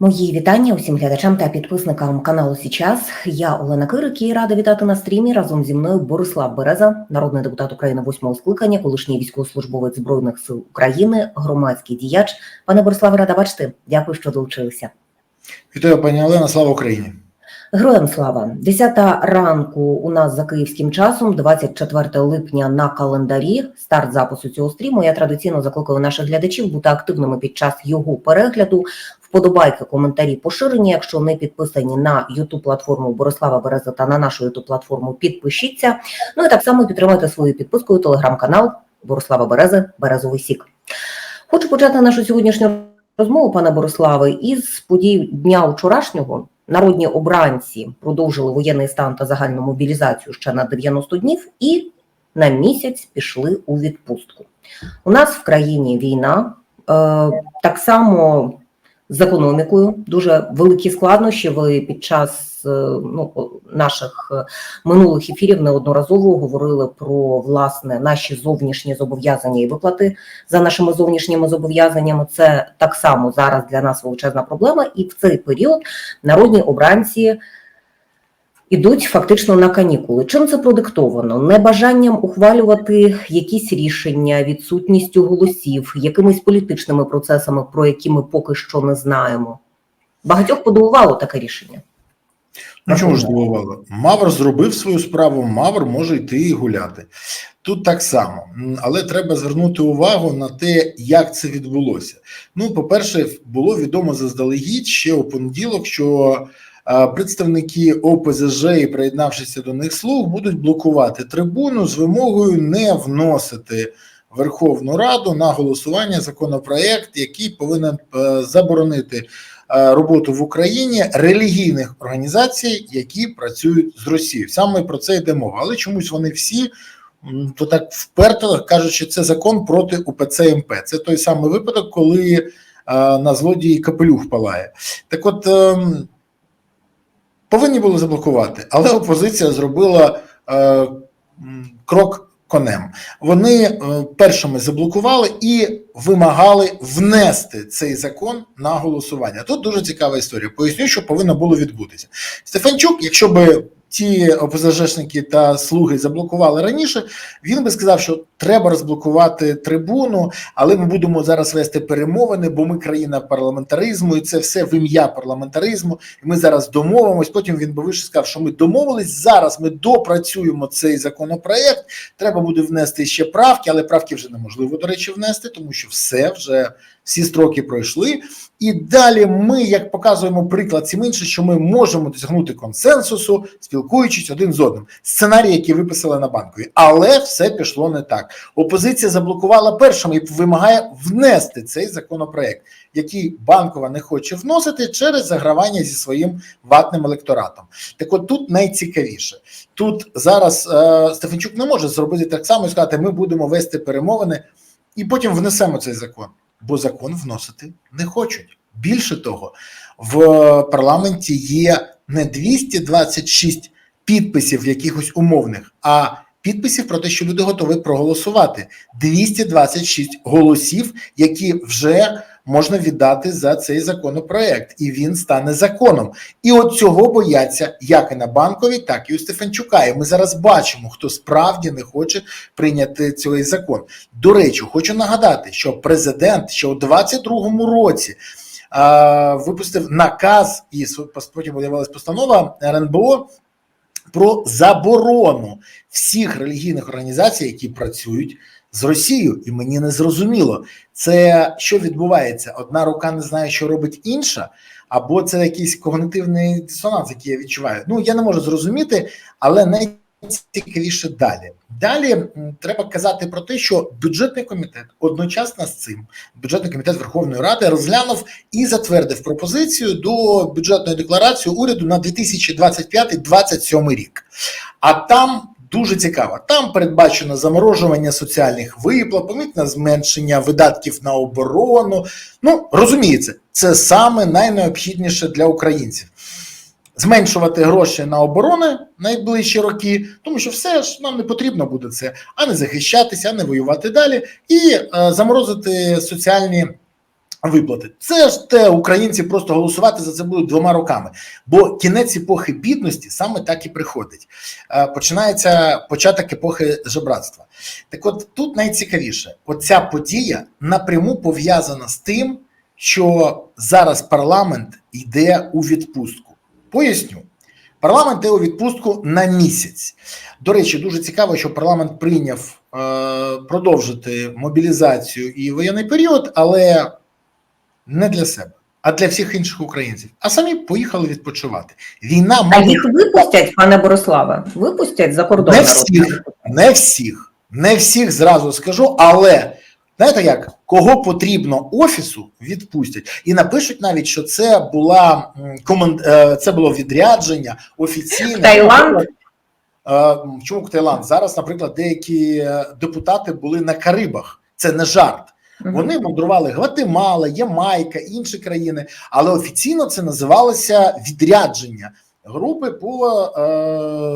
Мої вітання усім глядачам та підписникам каналу Січас. Я Олена Кирик і рада вітати на стрімі разом зі мною Борислав Береза, народний депутат України восьмого скликання, колишній військовослужбовець збройних сил України, громадський діяч. Пане Бориславе, рада бачити. Дякую, що долучилися. Вітаю, пані Олена, слава Україні. Героям слава 10 ранку у нас за київським часом, 24 липня на календарі. Старт запису цього стріму. Я традиційно закликаю наших глядачів бути активними під час його перегляду. Вподобайки, коментарі, поширення. Якщо не підписані на youtube платформу Борислава Береза та на нашу youtube платформу, підпишіться. Ну і так само підтримайте свою підпискою телеграм-канал Борислава Берези Березовий Сік. Хочу почати нашу сьогоднішню розмову, пане Бориславе, із подій дня вчорашнього. Народні обранці продовжили воєнний стан та загальну мобілізацію ще на 90 днів і на місяць пішли у відпустку. У нас в країні війна, е, так само з економікою, дуже великі складнощі. Ви під час е, ну, наших е, минулих ефірів неодноразово говорили про власне наші зовнішні зобов'язання і виплати за нашими зовнішніми зобов'язаннями. Це так само зараз для нас величезна проблема, і в цей період народні обранці ідуть фактично на канікули. Чим це продиктовано? Небажанням ухвалювати якісь рішення, відсутністю голосів, якимись політичними процесами, про які ми поки що не знаємо. Багатьох подивувало таке рішення. Ну чому ж здивувало? Мавр зробив свою справу, Мавр може йти і гуляти. Тут так само, але треба звернути увагу на те, як це відбулося. Ну, по-перше, було відомо заздалегідь ще у понеділок, що представники ОПЗЖ і приєднавшися до них слуг будуть блокувати трибуну з вимогою не вносити Верховну Раду на голосування законопроект, який повинен е, заборонити е, роботу в Україні релігійних організацій, які працюють з Росією. Саме про це йде мова. Але чомусь вони всі то так вперто кажуть, що це закон проти УПЦ МП. Це той самий випадок, коли е, на злодії капелюх палає. Так, от ем, повинні були заблокувати, але опозиція зробила е, крок конем. Вони е, першими заблокували і вимагали внести цей закон на голосування. Тут дуже цікава історія. Поясню, що повинно було відбутися. Стефанчук, якщо би ті ОПЗЖшники та слуги заблокували раніше, він би сказав, що треба розблокувати трибуну, але ми будемо зараз вести перемовини, бо ми країна парламентаризму, і це все в ім'я парламентаризму. І ми зараз домовимось. Потім він би вийшов сказав, що ми домовились. Зараз ми допрацюємо цей законопроект. Треба буде внести ще правки, але правки вже неможливо, до речі, внести, тому що все вже всі строки пройшли. І далі ми, як показуємо приклад всім іншим, що ми можемо досягнути консенсусу, спілкуючись один з одним. Сценарій, який виписали на банкові, але все пішло не так. Опозиція заблокувала першим і вимагає внести цей законопроект, який банкова не хоче вносити через загравання зі своїм ватним електоратом. Так, от тут найцікавіше. Тут зараз е, Стефанчук не може зробити так само і сказати: ми будемо вести перемовини і потім внесемо цей закон бо закон вносити не хочуть. Більше того, в парламенті є не 226 підписів якихось умовних, а підписів про те, що люди готові проголосувати. 226 голосів, які вже можна віддати за цей законопроект, і він стане законом. І от цього бояться як і на банковій, так і у Стефанчука. І ми зараз бачимо, хто справді не хоче прийняти цей закон. До речі, хочу нагадати, що президент ще у 22-му році. Випустив наказ, і потім виявилась постанова РНБО про заборону всіх релігійних організацій, які працюють з Росією, і мені не зрозуміло, це що відбувається? Одна рука не знає, що робить інша, або це якийсь когнитивний дисонанс, який я відчуваю. Ну я не можу зрозуміти, але найцікавіше далі. Далі треба казати про те, що бюджетний комітет одночасно з цим бюджетний комітет Верховної Ради розглянув і затвердив пропозицію до бюджетної декларації уряду на 2025-2027 рік. А там дуже цікаво. Там передбачено заморожування соціальних виплат, помітне зменшення видатків на оборону. Ну розуміється, це саме найнеобхідніше для українців. Зменшувати гроші на оборони найближчі роки, тому що все ж нам не потрібно буде це, а не захищатися, а не воювати далі, і е, заморозити соціальні виплати. Це ж те, українці просто голосувати за це будуть двома руками. Бо кінець епохи бідності саме так і приходить. Е, Починається початок епохи жебратства. Так от тут найцікавіше, оця подія напряму пов'язана з тим, що зараз парламент йде у відпустку. Поясню. Парламент йде у відпустку на місяць. До речі, дуже цікаво, що парламент прийняв е, продовжити мобілізацію і воєнний період, але не для себе, а для всіх інших українців. А самі поїхали відпочивати. Війна А мабуть, їх випустять, пане Бориславе, випустять за кордон. Не всіх. не всіх, не всіх зразу скажу, але знаєте як, кого потрібно офісу, відпустять. І напишуть навіть, що це була команд... е, це було відрядження офіційне. Таїланд? Е, Чому Таїланд? Зараз, наприклад, деякі е, депутати були на Карибах. Це не жарт. Вони мандрували Гватемала, Ямайка, інші країни, але офіційно це називалося відрядження групи по е,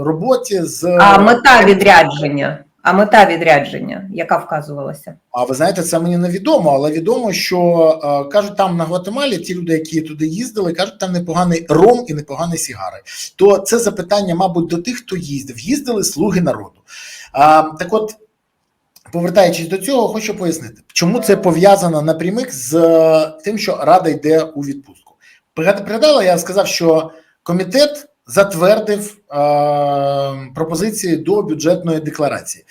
роботі з А мета відрядження. А мета відрядження, яка вказувалася? А ви знаєте, це мені невідомо, але відомо, що е, кажуть, там на Гватемалі ті люди, які туди їздили, кажуть, там непоганий ром і непогані сігари. То це запитання, мабуть, до тих, хто їздив. Їздили слуги народу. А, так от, повертаючись до цього, хочу пояснити, чому це пов'язано напрямик з е, тим, що Рада йде у відпустку. Пригад- Пригадала, я сказав, що комітет затвердив е, пропозиції до бюджетної декларації.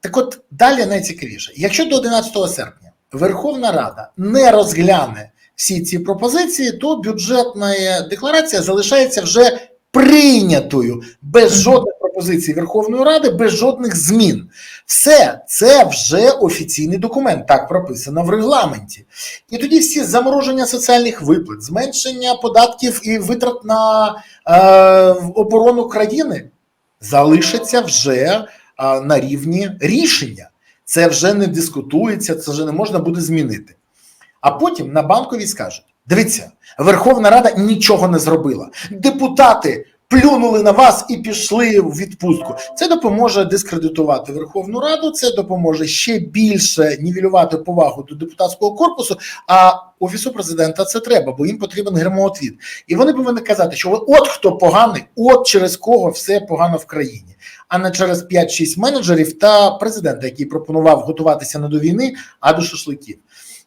Так от далі найцікавіше, якщо до 11 серпня Верховна Рада не розгляне всі ці пропозиції, то бюджетна декларація залишається вже прийнятою без жодних пропозицій Верховної Ради, без жодних змін. Все це вже офіційний документ, так прописано в регламенті. І тоді всі замороження соціальних виплат, зменшення податків і витрат на е, оборону країни залишаться вже е, на рівні рішення. Це вже не дискутується, це вже не можна буде змінити. А потім на банковій скажуть: дивіться, Верховна Рада нічого не зробила. Депутати плюнули на вас і пішли в відпустку. Це допоможе дискредитувати Верховну Раду, це допоможе ще більше нівелювати повагу до депутатського корпусу. А офісу президента це треба, бо їм потрібен громоотвід. І вони повинні казати, що от хто поганий, от через кого все погано в країні, а не через 5-6 менеджерів та президента, який пропонував готуватися не до війни, а до шашликів.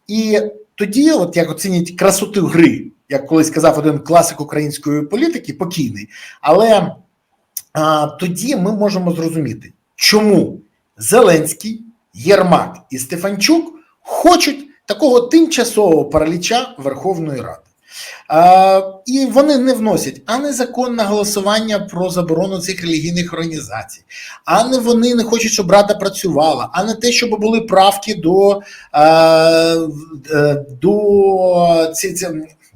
І тоді, от як оцінять красоту гри, як колись сказав один класик української політики, покійний, але а, тоді ми можемо зрозуміти, чому Зеленський, Єрмак і Стефанчук хочуть такого тимчасового параліча Верховної Ради. А, і вони не вносять а незаконне голосування про заборону цих релігійних організацій, а не вони не хочуть, щоб рада працювала, а не те, щоб були правки до, е, е, до ці, ці,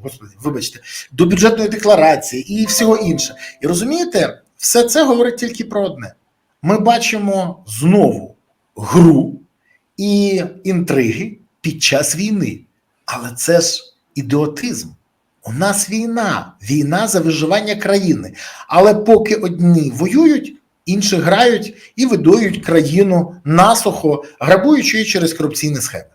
господи, вибачте, до бюджетної декларації і всього інше. І розумієте, все це говорить тільки про одне: ми бачимо знову гру і інтриги під час війни. Але це ж ідіотизм. У нас війна, війна за виживання країни. Але поки одні воюють, інші грають і видоюють країну насухо, грабуючи її через корупційні схеми.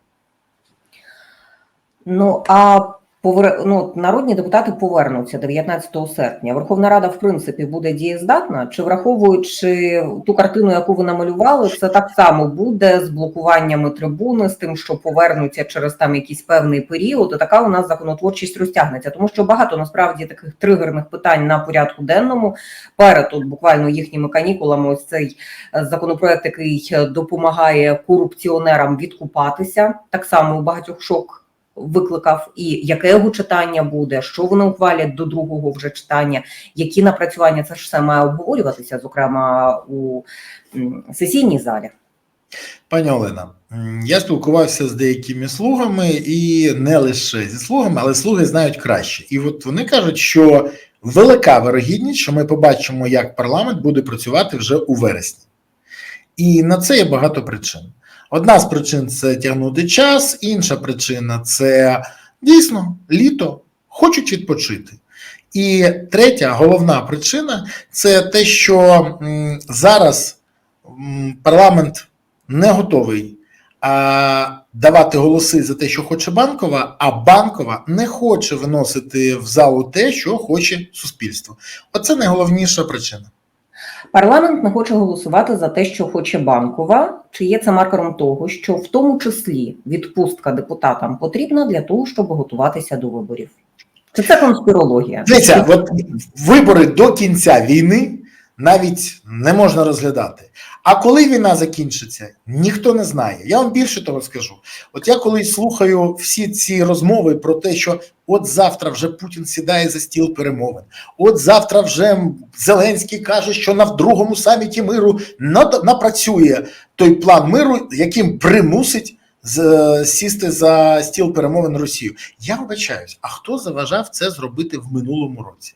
Ну а повер... ну, народні депутати повернуться 19 серпня. Верховна Рада, в принципі, буде дієздатна. Чи враховуючи ту картину, яку ви намалювали, це так само буде з блокуваннями трибуни, з тим, що повернуться через там якийсь певний період. І така у нас законотворчість розтягнеться, тому що багато насправді таких тригерних питань на порядку денному перед тут буквально їхніми канікулами. Ось цей е, законопроект, який е, допомагає корупціонерам відкупатися, так само у багатьох шок викликав, і яке його читання буде, що вони ухвалять до другого вже читання, які напрацювання це ж все має обговорюватися, зокрема у сесійній залі. Пані Олена, я спілкувався з деякими слугами, і не лише зі слугами, але слуги знають краще. І от вони кажуть, що велика вирогідність, що ми побачимо, як парламент буде працювати вже у вересні. І на це є багато причин. Одна з причин це тягнути час, інша причина це дійсно літо, хочуть відпочити. І третя головна причина це те, що зараз парламент не готовий давати голоси за те, що хоче банкова, а банкова не хоче виносити в залу те, що хоче суспільство. Оце найголовніша причина. Парламент не хоче голосувати за те, що хоче банкова. Чи є це маркером того, що в тому числі відпустка депутатам потрібна для того, щоб готуватися до виборів? Чи це конспірологія? Дивіться, от вибори до кінця війни навіть не можна розглядати. А коли війна закінчиться, ніхто не знає. Я вам більше того скажу. От я коли слухаю всі ці розмови про те, що от завтра вже Путін сідає за стіл перемовин, от завтра вже Зеленський каже, що на другому саміті миру напрацює той план миру, яким примусить сісти за стіл перемовин Росію. Я вибачаюсь, а хто заважав це зробити в минулому році?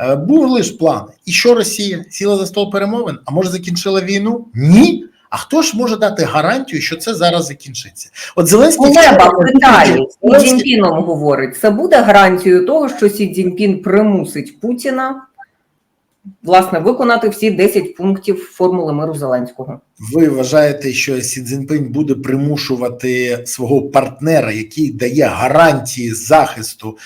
Е, Був лише план. І що Росія сіла за стол перемовин? А може закінчила війну? Ні. А хто ж може дати гарантію, що це зараз закінчиться? От Зеленський Кулеба в Китаї з говорить, це буде гарантією того, що Сі Цзіньпін примусить Путіна власне виконати всі 10 пунктів формули миру Зеленського. Ви вважаєте, що Сі Цзіньпинь буде примушувати свого партнера, який дає гарантії захисту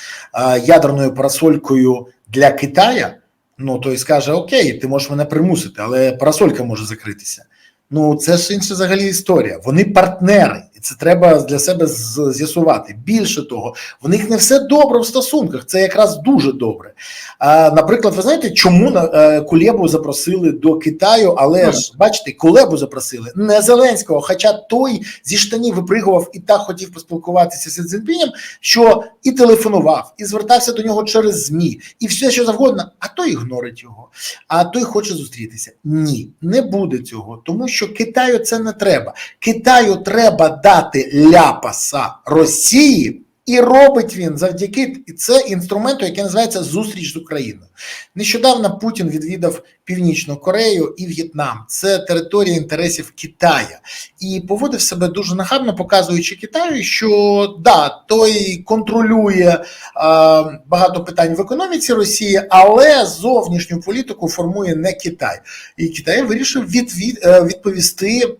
ядерною парасолькою для Китая? Ну той скаже: Окей, ти можеш мене примусити, але парасолька може закритися. Ну це ж інша взагалі історія. Вони партнери, це треба для себе з'ясувати. Більше того, в них не все добре в стосунках. Це якраз дуже добре. А, наприклад, ви знаєте, чому на е, Кулебу запросили до Китаю, але ж бачите, Кулебу запросили не Зеленського, хоча той зі штанів випригував і так хотів поспілкуватися з Цзіньпінем, що і телефонував, і звертався до нього через ЗМІ, і все, що завгодно, а той ігнорить його, а той хоче зустрітися. Ні, не буде цього, тому що Китаю це не треба. Китаю треба дати ляпаса Росії. І робить він завдяки це інструменту, який називається зустріч з Україною. Нещодавно Путін відвідав Північну Корею і В'єтнам. Це територія інтересів Китая, і поводив себе дуже нахабно, показуючи Китаю, що да, той контролює е, багато питань в економіці Росії, але зовнішню політику формує не Китай. І Китай вирішив е, відповісти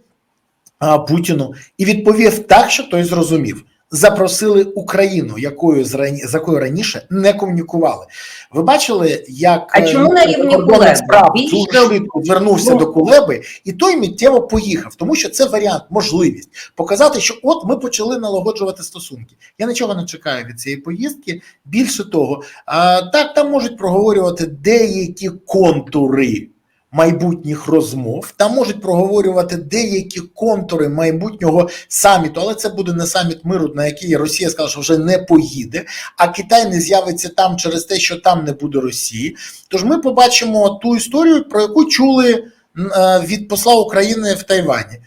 Путіну і відповів так, що той зрозумів. Запросили Україну, якою з якою раніше не комунікували. Ви бачили, як А е, чому на рівні Кулеби? справ дуже швидко звернувся Ну. до Кулеби, і той миттєво поїхав, тому що це варіант, можливість показати, що от ми почали налагоджувати стосунки. Я нічого не чекаю від цієї поїздки. Більше того, а, так там можуть проговорювати деякі контури майбутніх розмов, там можуть проговорювати деякі контури майбутнього саміту, але це буде не саміт миру, на який Росія сказала, що вже не поїде, а Китай не з'явиться там через те, що там не буде Росії. Тож ми побачимо ту історію, про яку чули. Е, Від посла України в Тайвані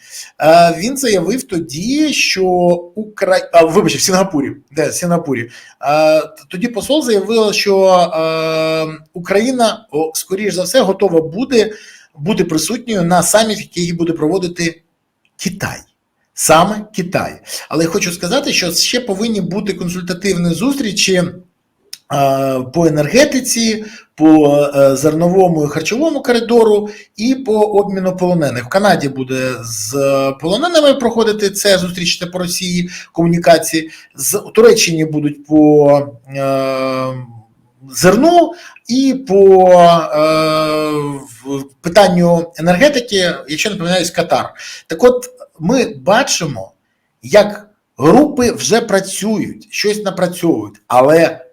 Е, він заявив тоді, що Укра... а, вибачте, в Сінгапурі, де Сінгапурі. Е, Тоді посол заявив, що Україна, скоріш за все, готова буде бути присутньою на саміті, який буде проводити Китай. Саме Китай. Але я хочу сказати, що ще повинні бути консультативні зустрічі по енергетиці, по е, зерновому і харчовому коридору і по обміну полонених. В Канаді буде з полоненими проходити це зустріч по Росії комунікації. З Туреччині будуть по е, зерну і по е, питанню енергетики, якщо не помиляюсь, Катар. Так от ми бачимо, як групи вже працюють, щось напрацьовують, але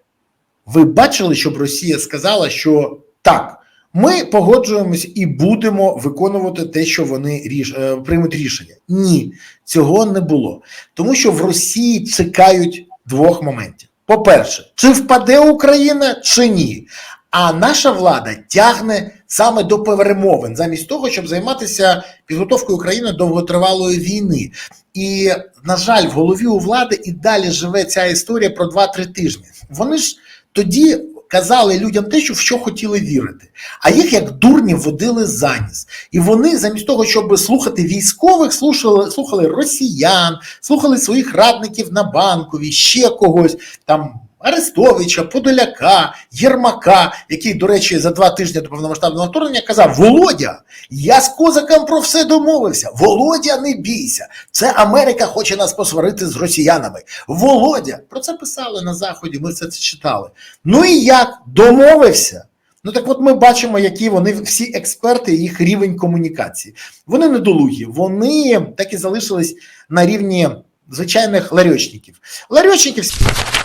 ви бачили, щоб Росія сказала, що так, ми погоджуємось і будемо виконувати те, що вони ріш... е, приймуть рішення. Ні, цього не було. Тому що в Росії чекають двох моментів: по-перше, чи впаде Україна, чи ні. А наша влада тягне саме до перемовин, замість того, щоб займатися підготовкою України до довготривалої війни. І, на жаль, в голові у влади і далі живе ця історія про 2-3 тижні. Вони ж тоді казали людям те, що в що хотіли вірити, а їх як дурні водили за ніс. І вони, замість того, щоб слухати військових, слухали, слухали росіян, слухали своїх радників на банкові, ще когось там. Арестовича, Подоляка, Єрмака, який, до речі, за два тижні до повномасштабного вторгнення казав: Володя, я з козаком про все домовився. Володя, не бійся. Це Америка хоче нас посварити з росіянами. Володя, про це писали на заході. Ми все це читали. Ну і як домовився? Ну так от ми бачимо, які вони всі експерти, їх рівень комунікації. Вони недолугі, вони так і залишились на рівні звичайних ларьочників. Ларьочників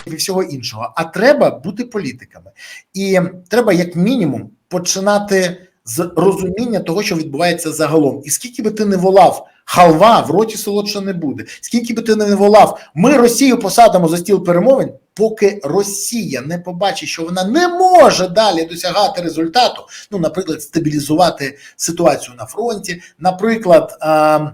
і всього іншого. А треба бути політиками. І треба, як мінімум, починати з розуміння того, що відбувається загалом. І скільки би ти не волав, халва в роті солодше не буде. Скільки би ти не волав, ми Росію посадимо за стіл перемовин, поки Росія не побачить, що вона не може далі досягати результату. Ну, наприклад, стабілізувати ситуацію на фронті, наприклад. А,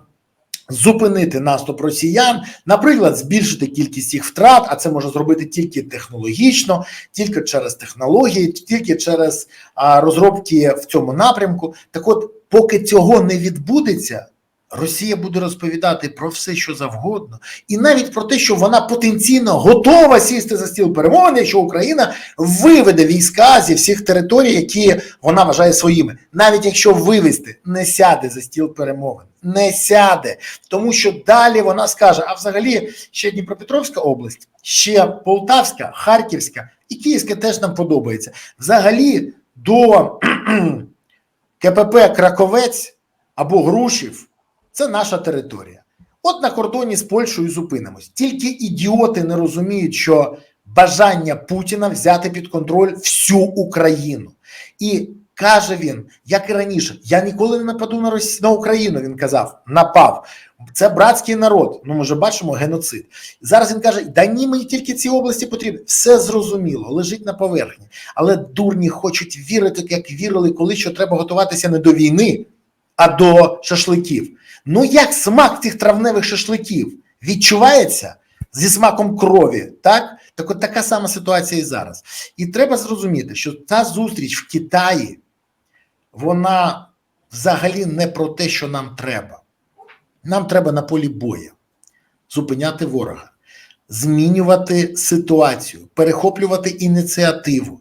Зупинити наступ росіян, наприклад, збільшити кількість їх втрат, а це може зробити тільки технологічно, тільки через технології, тільки через розробки в цьому напрямку. Так, от, поки цього не відбудеться, Росія буде розповідати про все, що завгодно, і навіть про те, що вона потенційно готова сісти за стіл перемовин, якщо Україна виведе війська зі всіх територій, які вона вважає своїми, навіть якщо вивести, не сяде за стіл перемовин, не сяде, тому що далі вона скаже: а взагалі ще Дніпропетровська область, ще Полтавська, Харківська і Київська теж нам подобається. Взагалі до КПП Краковець або Грушів. Це наша територія. От на кордоні з Польщею зупинимось. Тільки ідіоти не розуміють, що бажання Путіна взяти під контроль всю Україну. І каже він, як і раніше, я ніколи не нападу на Росію на Україну. Він казав, напав. Це братський народ. Ну, ми вже бачимо геноцид. Зараз він каже: да ні, мені тільки ці області потрібні. Все зрозуміло, лежить на поверхні. Але дурні хочуть вірити, як вірили, коли що треба готуватися не до війни, а до шашликів. Ну як смак цих травневих шашликів відчувається зі смаком крові, так? Так от така сама ситуація і зараз. І треба зрозуміти, що та зустріч в Китаї, вона взагалі не про те, що нам треба. Нам треба на полі боя зупиняти ворога, змінювати ситуацію, перехоплювати ініціативу.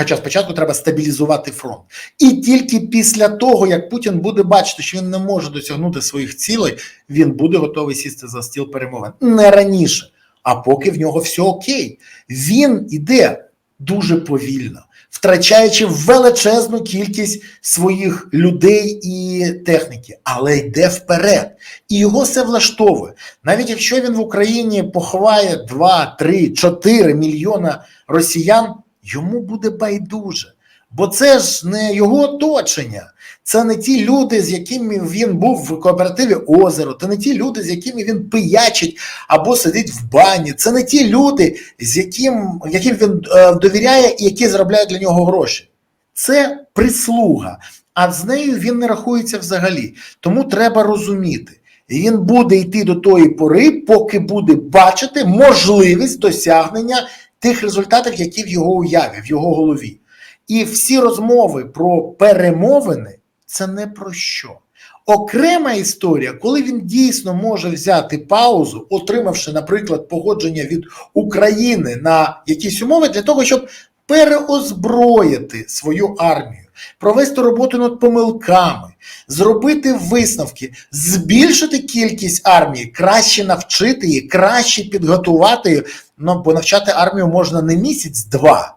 Хоча спочатку треба стабілізувати фронт. І тільки після того, як Путін буде бачити, що він не може досягнути своїх цілей, він буде готовий сісти за стіл перемовин. Не раніше. А поки в нього все окей, він іде дуже повільно, втрачаючи величезну кількість своїх людей і техніки, але йде вперед, і його все влаштовує. Навіть якщо він в Україні поховає 2, 3, 4 мільйона росіян, йому буде байдуже. Бо це ж не його оточення, це не ті люди, з якими він був в кооперативі озеро, це не ті люди, з якими він пиячить або сидить в бані. Це не ті люди, з яким яким він е, довіряє і які заробляють для нього гроші. Це прислуга, а з нею він не рахується взагалі. Тому треба розуміти. Він буде йти до тої пори, поки буде бачити можливість досягнення тих результатів, які в його уяві, в його голові. І всі розмови про перемовини це не про що. Окрема історія, коли він дійсно може взяти паузу, отримавши, наприклад, погодження від України на якісь умови для того, щоб переозброїти свою армію, провести роботу над помилками, зробити висновки, збільшити кількість армії, краще навчити її, краще підготувати. Ну, бо навчати армію можна не місяць-два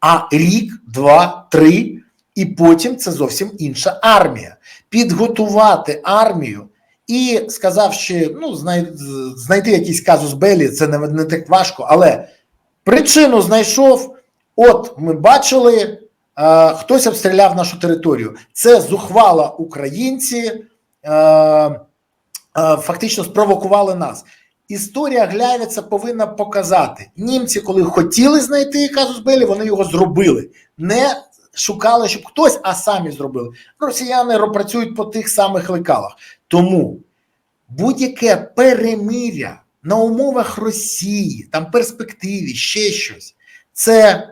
а рік, два, три, і потім це зовсім інша армія. Підготувати армію і сказавши, ну, знайти якийсь казус Белі, це не, не так важко, але причину знайшов. От ми бачили, е, хтось обстріляв нашу територію. Це зухвала українці, е, е, фактично спровокували нас. Історія Глявіця повинна показати німці, коли хотіли знайти казус Белі, вони його зробили. Не шукали, щоб хтось, а самі зробили. Росіяни працюють по тих самих лекалах. Тому будь-яке перемиря на умовах Росії, там перспективі, ще щось, це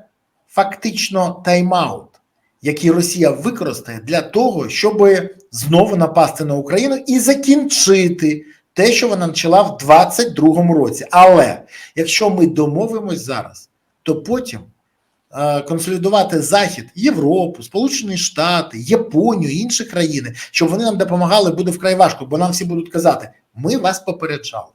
фактично тайм-аут, який Росія використає для того, щоб знову напасти на Україну і закінчити те, що вона почала в 22-му році. Але якщо ми домовимось зараз, то потім е, консолідувати Захід, Європу, Сполучені Штати, Японію, інші країни, щоб вони нам допомагали, буде вкрай важко, бо нам всі будуть казати: ми вас попереджали,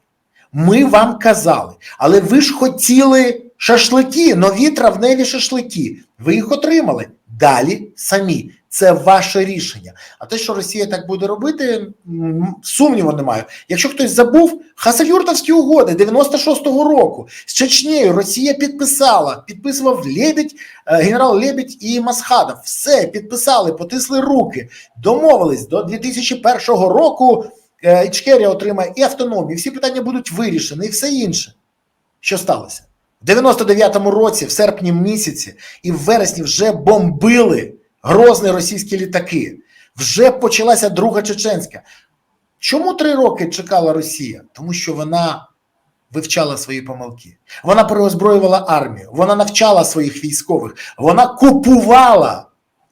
ми вам казали, але ви ж хотіли шашлики, нові травневі шашлики. Ви їх отримали. Далі самі. Це ваше рішення. А те, що Росія так буде робити, сумніву немає. Якщо хтось забув, Хасавюртовські угоди 96-го року з Чечнею Росія підписала, підписував Лебідь, е, генерал Лебідь і Масхадов. Все підписали, потисли руки, домовились до 2001 року. е, Ічкерія отримає і автономію, всі питання будуть вирішені, і все інше. Що сталося? В 99-му році, в серпні місяці, і в вересні вже бомбили грозні російські літаки. Вже почалася друга чеченська. Чому три роки чекала Росія? Тому що вона вивчала свої помилки. Вона переозброювала армію, вона навчала своїх військових, вона купувала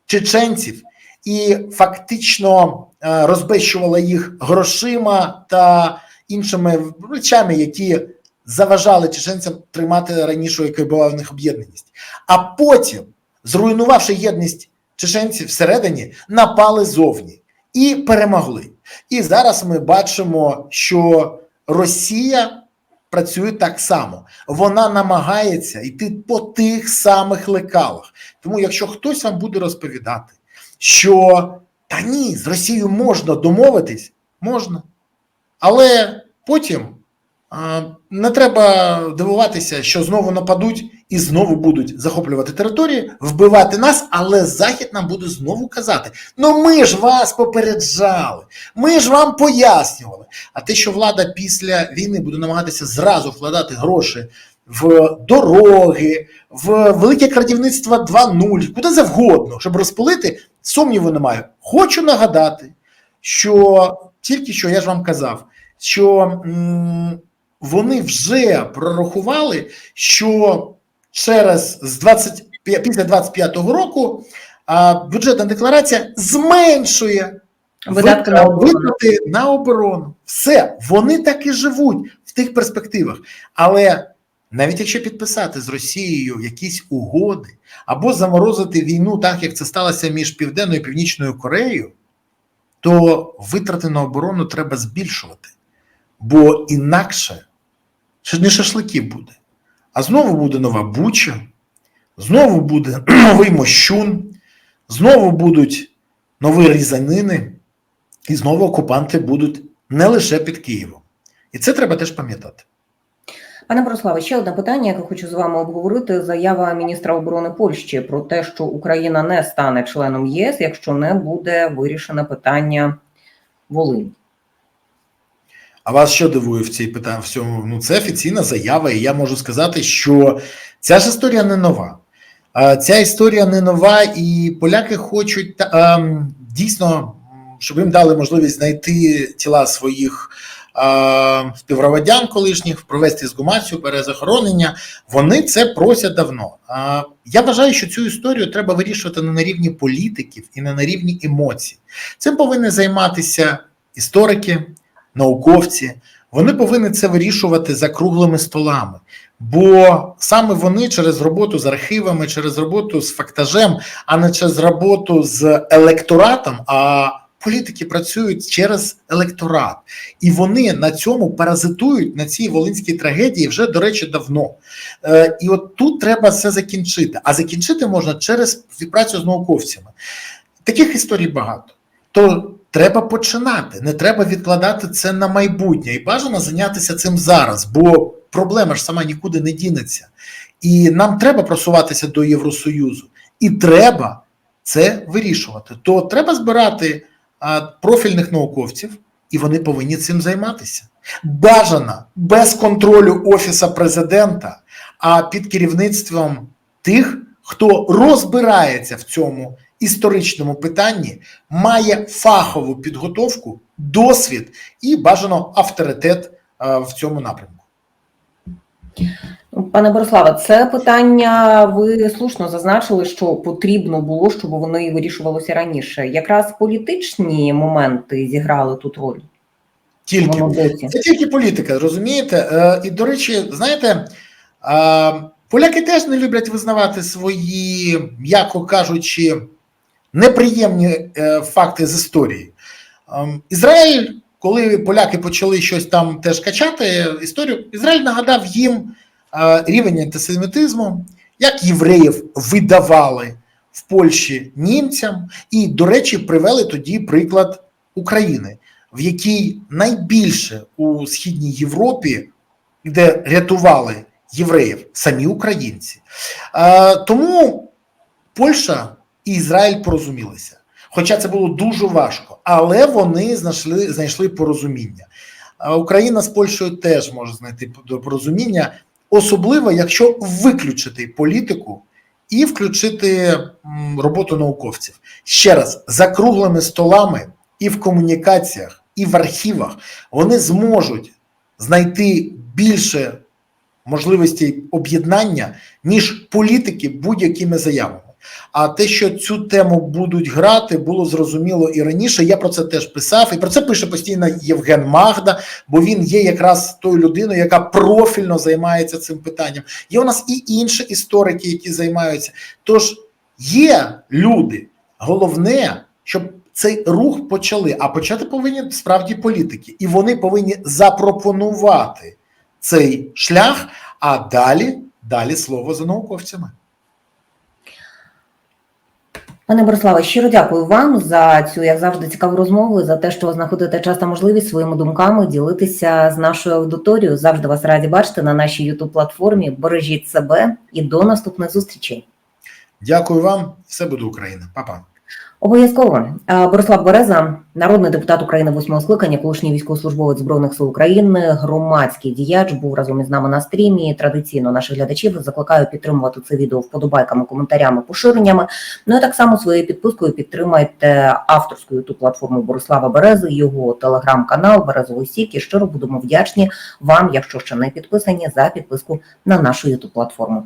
чеченців і фактично е, розбещувала їх грошима та іншими речами, які заважали чеченцям тримати раніше, яка була в них об'єднаність. А потім, зруйнувавши єдність чеченців всередині, напали зовні і перемогли. І зараз ми бачимо, що Росія працює так само. Вона намагається йти по тих самих лекалах. Тому, якщо хтось вам буде розповідати, що та ні, з Росією можна домовитись, можна. Але потім не треба дивуватися, що знову нападуть і знову будуть захоплювати території, вбивати нас, але Захід нам буде знову казати: ну ми ж вас попереджали, ми ж вам пояснювали. А те, що влада після війни буде намагатися зразу вкладати гроші в дороги, в велике крадівництво 2.0, куди завгодно, щоб розпилити, сумніву немає. Хочу нагадати, що тільки що я ж вам казав, що м, вони вже прорахували, що через з 20, після 25-го року а, бюджетна декларація зменшує Видатки на оборону. на оборону. Все, вони так і живуть в тих перспективах. Але навіть якщо підписати з Росією якісь угоди або заморозити війну, так як це сталося між Південною і Північною Кореєю, то витрати на оборону треба збільшувати. Бо інакше ще не шашлики буде. А знову буде нова Буча, знову буде новий Мощун, знову будуть нові різанини, і знову окупанти будуть не лише під Києвом. І це треба теж пам'ятати. Пане Бориславе, ще одне питання, яке хочу з вами обговорити. Заява міністра оборони Польщі про те, що Україна не стане членом ЄС, якщо не буде вирішено питання Волині. А вас що дивує в цій питанні? В цьому? Ну, це офіційна заява, і я можу сказати, що ця ж історія не нова. Ця історія не нова, і поляки хочуть ем, дійсно, щоб їм дали можливість знайти тіла своїх співгромадян колишніх, провести згумацію, перезахоронення. Вони це просять давно. Я вважаю, що цю історію треба вирішувати не на рівні політиків і не на рівні емоцій. Цим повинні займатися історики, науковці. Вони повинні це вирішувати за круглими столами. Бо саме вони через роботу з архівами, через роботу з фактажем, а не через роботу з електоратом. А політики працюють через електорат, і вони на цьому паразитують на цій волинській трагедії вже, до речі, давно. Е, І от тут треба все закінчити. А закінчити можна через співпрацю з науковцями. Таких історій багато. То треба починати, не треба відкладати це на майбутнє і бажано зайнятися цим зараз, бо проблема ж сама нікуди не дінеться. І нам треба просуватися до Євросоюзу, і треба це вирішувати. То треба збирати профільних науковців, і вони повинні цим займатися. Бажано без контролю Офіса президента, а під керівництвом тих, хто розбирається в цьому історичному питанні, має фахову підготовку, досвід і бажано авторитет е, в цьому напрямку. Пане Бориславе, це питання ви слушно зазначили, що потрібно було, щоб вони вирішувалося раніше. Якраз політичні моменти зіграли тут роль. Тільки це тільки політика, розумієте? Е, І до речі, знаєте, е, Поляки теж не люблять визнавати свої, м'яко кажучи, неприємні е, факти з історії. Ем, Ізраїль, коли поляки почали щось там теж качати історію, Ізраїль нагадав їм е, рівень антисемітизму, як євреїв видавали в Польщі німцям, і, до речі, привели тоді приклад України, в якій найбільше у східній Європі, де рятували євреїв, самі українці. Е, тому Польща і Ізраїль порозумілися. Хоча це було дуже важко, але вони знайшли, знайшли порозуміння. Україна з Польщею теж може знайти порозуміння, особливо якщо виключити політику і включити роботу науковців. Ще раз, за круглими столами і в комунікаціях, і в архівах вони зможуть знайти більше можливостей об'єднання, ніж політики будь-якими заявами. А те, що цю тему будуть грати, було зрозуміло і раніше. Я про це теж писав, і про це пише постійно Євген Магда, бо він є якраз тою людиною, яка профільно займається цим питанням. Є у нас і інші історики, які займаються. Тож є люди. Головне, щоб цей рух почали. А почати повинні справді політики, і вони повинні запропонувати цей шлях. А далі, далі слово за науковцями. Пане Бориславе, щиро дякую вам за цю, як завжди, цікаву розмову, за те, що ви знаходите час та можливість своїми думками ділитися з нашою аудиторією. Завжди вас раді бачити на нашій youtube платформі. Бережіть себе і до наступних зустрічей. Дякую вам, все буде Україна, Па-па. Обов'язково Борислав Береза, народний депутат України восьмого скликання, колишній військовослужбовець збройних сил України, громадський діяч, був разом із нами на стрімі. Традиційно наших глядачів закликаю підтримувати це відео вподобайками, коментарями, поширеннями. Ну і так само своєю підпискою підтримайте авторську youtube платформу Борислава Берези, його телеграм-канал Березовий Сік. І щиро будемо вдячні вам, якщо ще не підписані, за підписку на нашу youtube платформу.